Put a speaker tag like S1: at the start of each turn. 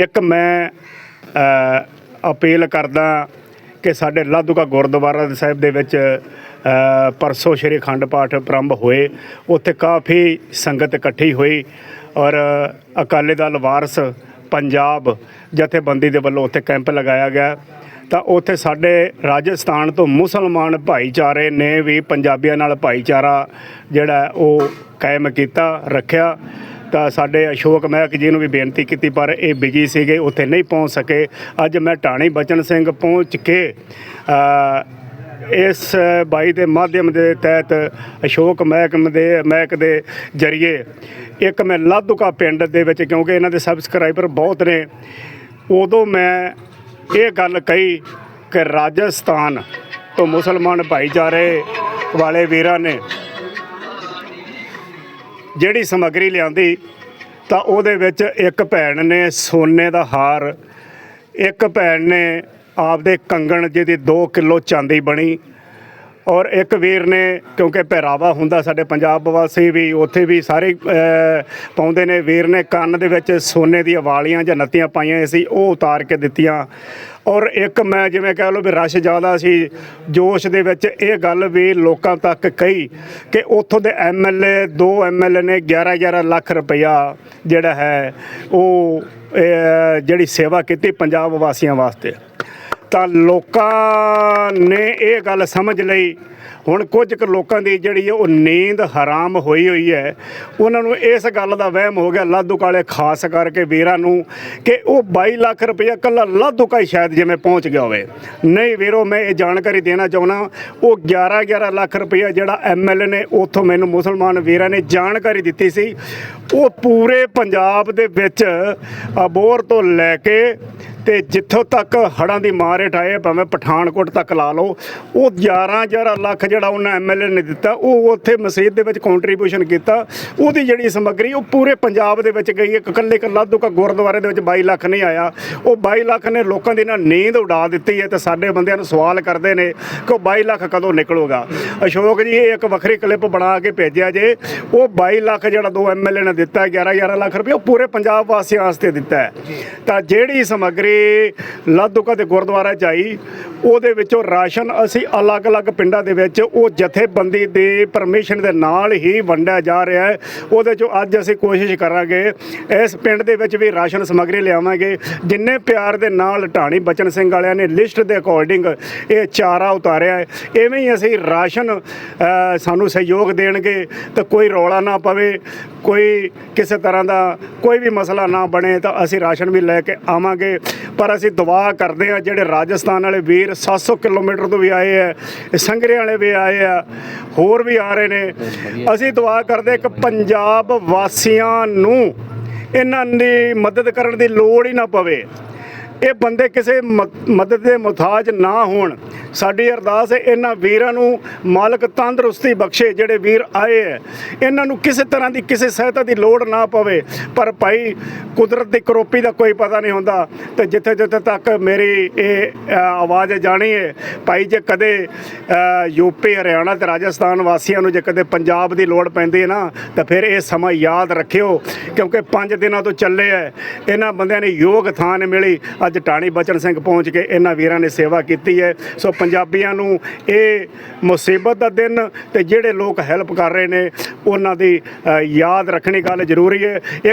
S1: ਇੱਕ ਮੈਂ ਅਪੀਲ ਕਰਦਾ ਕਿ ਸਾਡੇ ਲਾਧੂਕਾ ਗੁਰਦੁਆਰਾ ਸਾਹਿਬ ਦੇ ਵਿੱਚ ਅ, ਪਰਸੋਂ ਸ਼੍ਰੀ ਅਖੰਡ ਪਾਠ ਪ੍ਰਾਰੰਭ ਹੋਏ। ਉੱਥੇ ਕਾਫੀ ਸੰਗਤ ਇਕੱਠੀ ਹੋਈ ਔਰ ਅਕਾਲੀ ਦਲ ਵਾਰਸ ਪੰਜਾਬ ਜਥੇਬੰਦੀ ਦੇ ਵੱਲੋਂ ਉੱਥੇ ਕੈਂਪ ਲਗਾਇਆ ਗਿਆ। ਤਾਂ ਉੱਥੇ ਸਾਡੇ ਰਾਜਸਥਾਨ ਤੋਂ ਮੁਸਲਮਾਨ ਭਾਈਚਾਰੇ ਨੇ ਵੀ ਪੰਜਾਬੀਆਂ ਨਾਲ ਭਾਈਚਾਰਾ ਜਿਹੜਾ ਉਹ ਕਾਇਮ ਕੀਤਾ ਰੱਖਿਆ। ਤਾਂ ਸਾਡੇ ਅਸ਼ੋਕ ਮਹਿਕ ਜੀ ਨੂੰ ਵੀ ਬੇਨਤੀ ਕੀਤੀ, ਪਰ ਇਹ ਬਿਜ਼ੀ ਸੀਗੇ, ਉੱਥੇ ਨਹੀਂ ਪਹੁੰਚ ਸਕੇ। ਅੱਜ ਮੈਂ ਟਾਣੀ ਬਚਨ ਸਿੰਘ ਪਹੁੰਚ ਕੇ ਇਸ ਬਾਈ ਦੇ ਮਾਧਿਅਮ ਦੇ ਤਹਿਤ ਅਸ਼ੋਕ ਮਹਿਕਮ ਦੇ, ਮਹਿਕ ਦੇ ਜਰੀਏ ਇੱਕ ਮੈਂ ਲਾਧੂਕਾ ਪਿੰਡ ਦੇ ਵਿੱਚ, ਕਿਉਂਕਿ ਇਹਨਾਂ ਦੇ ਸਬਸਕ੍ਰਾਈਬਰ ਬਹੁਤ ਨੇ, ਉਦੋਂ ਮੈਂ ਇਹ ਗੱਲ ਕਹੀ ਕਿ ਰਾਜਸਥਾਨ ਤੋਂ ਮੁਸਲਮਾਨ ਭਾਈਚਾਰੇ ਵਾਲੇ ਵੀਰਾਂ ਨੇ ਜਿਹੜੀ ਸਮੱਗਰੀ ਲਿਆਂਦੀ, ਤਾਂ ਉਹਦੇ ਵਿੱਚ ਇੱਕ ਭੈਣ ਨੇ ਸੋਨੇ ਦਾ ਹਾਰ, ਇੱਕ ਭੈਣ ਨੇ ਆਪਦੇ ਕੰਗਣ ਜਿਹਦੀ 2 ਕਿਲੋ ਚਾਂਦੀ ਬਣੀ ਔਰ ਇੱਕ ਵੀਰ ਨੇ, ਕਿਉਂਕਿ ਪਹਿਰਾਵਾ ਹੁੰਦਾ ਸਾਡੇ ਪੰਜਾਬ ਵਾਸੀ ਵੀ, ਉੱਥੇ ਵੀ ਸਾਰੇ ਪਾਉਂਦੇ ਨੇ। ਵੀਰ ਨੇ ਕੰਨ ਦੇ ਵਿੱਚ ਸੋਨੇ ਦੀਆਂ ਵਾਲੀਆਂ ਜਾਂ ਨੱਤੀਆਂ ਪਾਈਆਂ ਸੀ, ਉਹ ਉਤਾਰ ਕੇ ਦਿੱਤੀਆਂ। ਔਰ ਇੱਕ ਮੈਂ ਜਿਵੇਂ ਕਹਿ ਲਓ ਵੀ ਰਸ਼ ਜ਼ਿਆਦਾ ਸੀ, ਜੋਸ਼ ਦੇ ਵਿੱਚ ਇਹ ਗੱਲ ਵੀ ਲੋਕਾਂ ਤੱਕ ਕਹੀ ਕਿ ਉੱਥੋਂ ਦੇ ਐਮਐਲਏ ਦੋ ਐਮਐਲਏ ਨੇ 11 11 ਲੱਖ ਰੁਪਇਆ ਜਿਹੜਾ ਹੈ, ਉਹ ਜਿਹੜੀ ਸੇਵਾ ਕੀਤੀ ਪੰਜਾਬ ਵਾਸੀਆਂ ਵਾਸਤੇ। ਤਾਂ ਲੋਕਾਂ ਨੇ ਇਹ ਗੱਲ ਸਮਝ ਲਈ। ਹੁਣ ਕੁਝ ਕੁ ਲੋਕਾਂ ਦੀ ਜਿਹੜੀ ਉਹ ਨੀਂਦ ਹਰਾਮ ਹੋਈ ਹੋਈ ਹੈ। ਉਹਨਾਂ ਨੂੰ ਇਸ ਗੱਲ ਦਾ ਵਹਿਮ ਹੋ ਗਿਆ ਲਾਧੂ ਕਾਲੇ, ਖਾਸ ਕਰਕੇ ਵੀਰਾਂ ਨੂੰ ਕਿ ਉਹ 22 ਲੱਖ ਰੁਪਇਆ ਕੱਲਾ ਲਾਧੂ ਕਾ ਹੀ ਸ਼ਾਇਦ ਜਿਵੇਂ ਪਹੁੰਚ ਗਿਆ ਹੋਵੇ। ਨਹੀਂ ਵੀਰੋ, ਮੈਂ ਇਹ ਜਾਣਕਾਰੀ ਦੇਣਾ ਚਾਹੁੰਦਾ, ਉਹ 11 11 ਲੱਖ ਰੁਪਇਆ ਜਿਹੜਾ ਐਮਐਲਏ ਨੇ, ਉੱਥੋਂ ਮੈਨੂੰ ਮੁਸਲਮਾਨ ਵੀਰਾਂ ਨੇ ਜਾਣਕਾਰੀ ਦਿੱਤੀ ਸੀ। ਉਹ ਪੂਰੇ ਪੰਜਾਬ ਦੇ ਵਿੱਚ ਅਬੋਰ ਤੋਂ ਲੈ ਕੇ ਤੇ ਜਿੱਥੋਂ ਤੱਕ ਹੜਾਂ ਦੀ ਮਾਰ ਹਟਾਏ ਭਾਵੇਂ ਪਠਾਨਕੋਟ ਤੱਕ ਲਾ ਲਓ, ਉਹ 11 11 ਲੱਖ ਜਿਹੜਾ ਉਹਨਾਂ ਐਮਐਲਏ ਨੇ ਦਿੱਤਾ, ਉਹ ਉੱਥੇ ਮਸਜਿਦ ਦੇ ਵਿੱਚ ਕੰਟਰੀਬਿਊਸ਼ਨ ਕੀਤਾ, ਉਹਦੀ ਜਿਹੜੀ ਸਮੱਗਰੀ, ਉਹ ਪੂਰੇ ਪੰਜਾਬ ਦੇ ਵਿੱਚ ਗਈ, ਇੱਕ ਇਕੱਲੇ ਇਕੱਲਾ ਦੁਕਾ ਗੁਰਦੁਆਰੇ ਦੇ ਵਿੱਚ 22 ਲੱਖ ਨਹੀਂ ਆਇਆ। ਉਹ 22 ਲੱਖ ਨੇ ਲੋਕਾਂ ਦੀ ਨਾ ਨੀਂਦ ਉਡਾ ਦਿੱਤੀ ਹੈ ਤੇ ਸਾਡੇ ਬੰਦਿਆਂ ਨੂੰ ਸਵਾਲ ਕਰਦੇ ਨੇ ਕਿ ਉਹ 22 ਲੱਖ ਕਦੋਂ ਨਿਕਲੂਗਾ। ਅਸ਼ੋਕ ਜੀ, ਇਹ ਇੱਕ ਵੱਖਰੀ ਕਲਿੱਪ ਬਣਾ ਕੇ ਭੇਜਿਆ ਜੇ, ਉਹ 22 ਲੱਖ ਜਿਹੜਾ ਦੋ ਐਮਐਲਏ ਨੇ ਦਿੱਤਾ 11 11 ਲੱਖ ਰੁਪਏ, ਉਹ ਪੂਰੇ ਪੰਜਾਬ ਵਾਸੀਆਂ ਵਾਸਤੇ ਦਿੱਤਾ ਹੈ। ਤਾਂ ਜਿਹੜੀ ਸਮੱਗਰੀ ਲਾਧੂਕਾ ਦੇ ਗੁਰਦੁਆਰਾ ਚ ਆਈ ਉਹਦੇ ਵਿੱਚੋਂ ਰਾਸ਼ਨ ਅਸੀਂ ਅਲੱਗ-ਅਲੱਗ ਪਿੰਡਾਂ ਦੇ ਵਿੱਚ ਉਹ ਜਥੇਬੰਦੀ ਦੇ ਪਰਮਿਸ਼ਨ ਦੇ ਨਾਲ ਹੀ ਵੰਡਿਆ ਜਾ ਰਿਹਾ ਹੈ। ਉਹਦੇ ਚੋਂ ਅੱਜ ਅਸੀਂ ਕੋਸ਼ਿਸ਼ ਕਰਾਂਗੇ, ਇਸ ਪਿੰਡ ਦੇ ਵਿੱਚ ਵੀ ਰਾਸ਼ਨ ਸਮੱਗਰੀ ਲਿਆਵਾਂਗੇ। ਜਿੰਨੇ ਪਿਆਰ ਦੇ ਨਾਲ ਢਾਣੀ ਬਚਨ ਸਿੰਘ ਵਾਲਿਆਂ ਨੇ ਲਿਸਟ ਦੇ ਅਕੋਰਡਿੰਗ ਇਹ ਚਾਰਾ ਉਤਾਰਿਆ ਹੈ। ਐਵੇਂ ਹੀ ਅਸੀਂ ਰਾਸ਼ਨ ਸਾਨੂੰ ਸਹਿਯੋਗ ਦੇਣਗੇ ਤਾਂ ਕੋਈ ਰੌਲਾ ਨਾ ਪਵੇ। ਕੋਈ ਕਿਸੇ ਤਰ੍ਹਾਂ ਦਾ ਕੋਈ ਵੀ ਮਸਲਾ ਨਾ ਬਣੇ ਤਾਂ ਅਸੀਂ ਰਾਸ਼ਨ ਵੀ ਲੈ ਕੇ ਆਵਾਂਗੇ। ਪਰ ਅਸੀਂ ਦੁਆ ਕਰਦੇ ਹਾਂ, ਜਿਹੜੇ ਰਾਜਸਥਾਨ ਵਾਲੇ ਵੀਰ 700 ਕਿਲੋਮੀਟਰ ਤੋਂ ਵੀ ਆਏ ਆ ਸੰਗਰੇ ਵਾਲੇ ਵੀ ਆਏ ਆ, ਹੋਰ ਵੀ ਆ ਰਹੇ ਨੇ। ਅਸੀਂ ਦੁਆ ਕਰਦੇ ਕਿ ਪੰਜਾਬ ਵਾਸੀਆਂ ਨੂੰ ਇਹਨਾਂ ਦੀ ਮਦਦ ਕਰਨ ਦੀ ਲੋੜ ਹੀ ਨਾ ਪਵੇ। ਇਹ ਬੰਦੇ ਕਿਸੇ ਮ- ਮਦਦ ਦੇ ਮੁਤਾਜ ਨਾ ਹੋਣ। ਸਾਡੀ ਅਰਦਾਸ ਹੈ ਇਹਨਾਂ ਵੀਰਾਂ ਨੂੰ ਮਾਲਕ ਤੰਦਰੁਸਤੀ ਬਖਸ਼ੇ ਜਿਹੜੇ ਵੀਰ ਆਏ ਹੈ। ਇਹਨਾਂ ਨੂੰ ਕਿਸੇ ਤਰ੍ਹਾਂ ਦੀ ਕਿਸੇ ਸਹਾਇਤਾ ਦੀ ਲੋੜ ਨਾ ਪਵੇ। ਪਰ ਭਾਈ ਕੁਦਰਤ ਦੀ ਕਰੋਪੀ ਦਾ ਕੋਈ ਪਤਾ ਨਹੀਂ ਹੁੰਦਾ। ਤੇ ਜਿੱਥੇ ਜਿੱਥੇ ਤੱਕ ਮੇਰੀ ਇਹ ਆਵਾਜ਼ ਜਾਣੀ ਹੈ ਭਾਈ ਜੇ ਕਦੇ ਅ, ਯੂਪੀ ਹਰਿਆਣਾ ਤੇ ਰਾਜਸਥਾਨ ਵਾਸੀਆਂ ਨੂੰ ਜੇ ਕਦੇ ਪੰਜਾਬ ਦੀ ਲੋੜ ਪੈਂਦੀ ਹੈ ਨਾ ਤਾਂ ਫਿਰ ਇਹ ਸਮਾਂ ਯਾਦ ਰੱਖਿਓ। ਕਿਉਂਕਿ 5 ਦਿਨਾਂ ਤੋਂ ਚੱਲੇ ਹੈ। ਇਹਨਾਂ ਬੰਦਿਆਂ ਨੇ ਯੋਗ ਥਾਂ ਮਿਲੀ। ਅੱਜ ਟਾਣੀ ਬਚਨ ਸਿੰਘ ਪਹੁੰਚ ਕੇ ਇਹਨਾਂ ਵੀਰਾਂ ਨੇ ਸੇਵਾ ਕੀਤੀ ਹੈ। ਸੋ ਪੰਜਾਬੀਆਂ ਨੂੰ ਇਹ ਮੁਸੀਬਤ ਦਾ ਦਿਨ ਤੇ ਜਿਹੜੇ ਲੋਕ ਹੈਲਪ ਕਰ ਰਹੇ ਨੇ, ਉਹਨਾਂ ਦੀ ਯਾਦ ਰੱਖਣੀ ਗੱਲ ਜ਼ਰੂਰੀ ਹੈ।